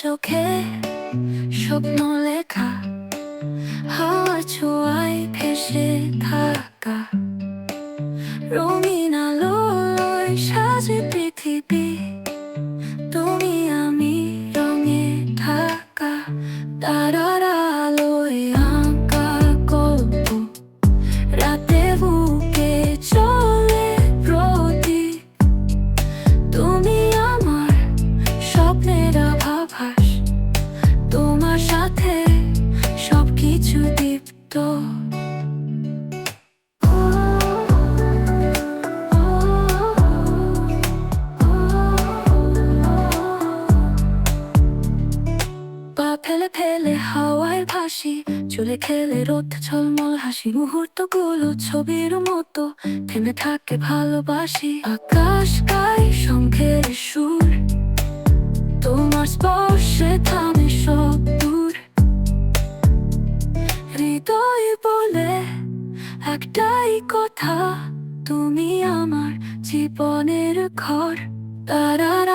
চোখে স্বপ্ন লেখা, হাওয়া ছোঁয়ায় ভেসে থাকা। রঙিন আলোয় সাজে পৃথিবী, তুমি আমি রঙে থাকা তারা ফেলে ফেলে হাওয়ায় ভাসি, চলে খেলে রোদ, ঝলমল হাসি, মুহূর্তগুলো ছবির মতো থেমে থাকে ভালোবাসি। আকাশ গায়ে শঙ্খের সুর, তোমার স্পর্শে থামে সব দূর। হৃদয় বলে একটাই কথা, তুমি আমার জীবনের ঘর, তারার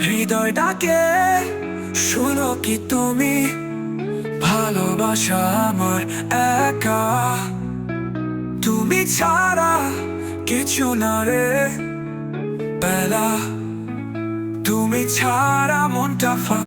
হৃদয় ডাকে শুনো কি তুমি? ভালোবাসা আমার একা। তুমি ছাড়া কিছু না রে। বেলা, তুমি ছাড়া মনটা